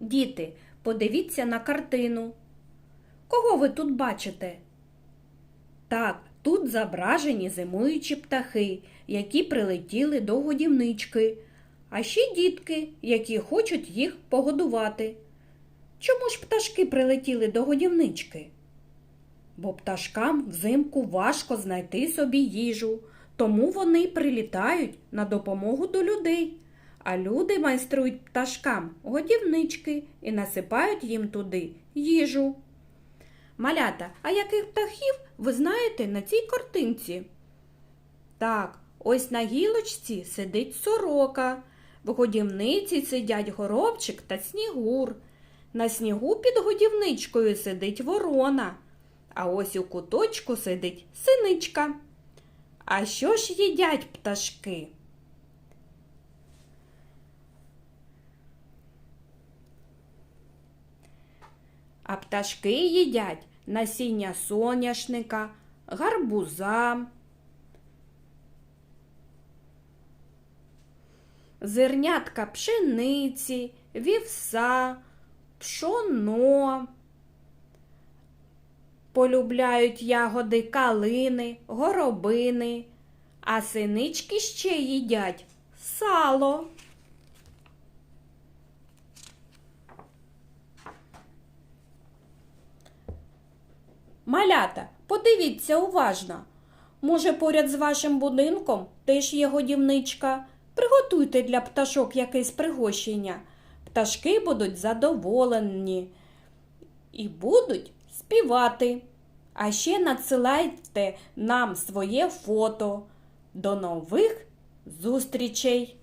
Діти, подивіться на картину. Кого ви тут бачите? Так, тут зображені зимуючі птахи, які прилетіли до годівнички, а ще дітки, які хочуть їх погодувати. Чому ж пташки прилетіли до годівнички? Бо пташкам взимку важко знайти собі їжу, тому вони прилітають на допомогу до людей. А люди майструють пташкам годівнички і насипають їм туди їжу. Малята, а яких птахів ви знаєте на цій картинці? Так, ось на гілочці сидить сорока, в годівниці сидять горобчик та снігур. На снігу під годівничкою сидить ворона, а ось у куточку сидить синичка. А що ж їдять пташки? Пташки їдять насіння соняшника, гарбуза, зернятка пшениці, вівса, пшоно. Полюбляють ягоди калини, горобини, а синички ще їдять сало. Малята, подивіться уважно. Може, поряд з вашим будинком теж є годівничка. Приготуйте для пташок якесь пригощення. Пташки будуть задоволені і будуть співати. А ще надсилайте нам своє фото. До нових зустрічей!